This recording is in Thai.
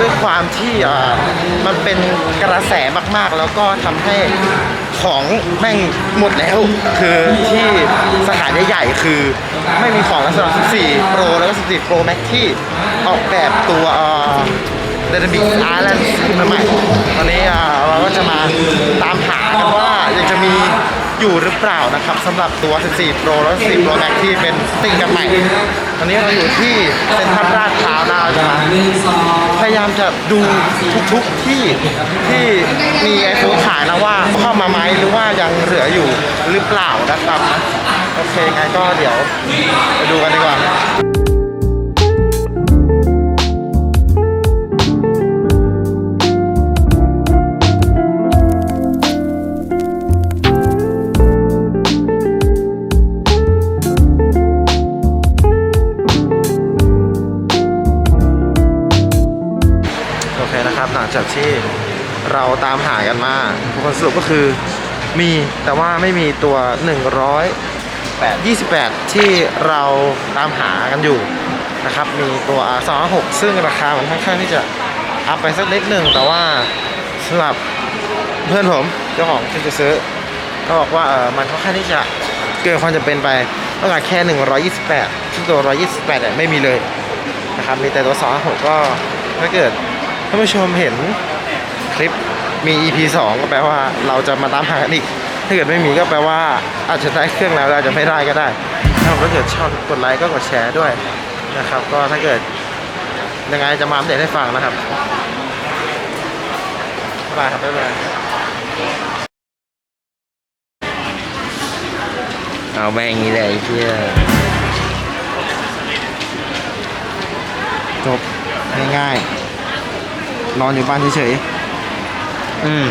ด้วยความที่มันเป็นกระแสมากๆ แล้วก็ทำให้ของแม่งหมดแล้ว คือที่สาขาใหญ่ๆคือไม่มีของแล้วสำหรับ14 Pro แล้วก็ 14 Pro Max ที่ออกแบบตัวเดนบิอาร์แลนด์ขึ้นมาใหม่ตอนนี้เราก็จะมาตามหากันว่ายังจะมีอยู่หรือเปล่านะครับสำหรับตัว 14 Pro และ14 Pro Max ที่เป็นติ่งกันใหม่ ตอนนี้เราอยู่ที่เซ็นทรัลลาดพร้าวนะเราจะมา จะดูทุกๆที่ที่มีไอโฟนขายนะว่าเข้ามาไหมหรือว่ายังเหลืออยู่หรือเปล่านะครับ โอเคไงก็เดี๋ยวไปดูกันดีกว่า นะครับ หลังจากที่เราตามหากันมาผลสรุปก็คือมีแต่ว่าไม่มีตัว 100 28 ที่เราตามหากันอยู่นะครับ มีตัว R26 ซึ่งราคามันค่อนข้างที่จะอัพไปสักเล็กหนึ่งแต่ว่าสำหรับเพื่อนผมเจ้าของที่จะซื้อ ก็บอกว่าเออมันค่อนข้างที่จะเกินความจะเป็นไปต้องการแค่ 128ซึ่งตัว 128เนี่ยไม่มีเลยนะครับมีแต่ตัว2 6ก็ถ้าเกิดานผู้ชมเห็นคลิปมี EP 2 ก็แปลว่าเราจะมาตามหากันอีก ถ้าเกิดไม่มีก็แปลว่าอาจจะได้เครื่องแล้วอาจจะไม่ได้ก็ได้นะครับถ้าเกิดชอบกดไลค์ก็กดแชร์ด้วยนะครับ ก็ถ้าเกิดยังไงจะมาอัปเดตให้ฟังนะครับบ๊ายบายครับบ๊ายบายเอาแม่งนี้เลยไอ้เชี่ยจบง่ายๆ นอนอยู่บ้านเฉยๆอืม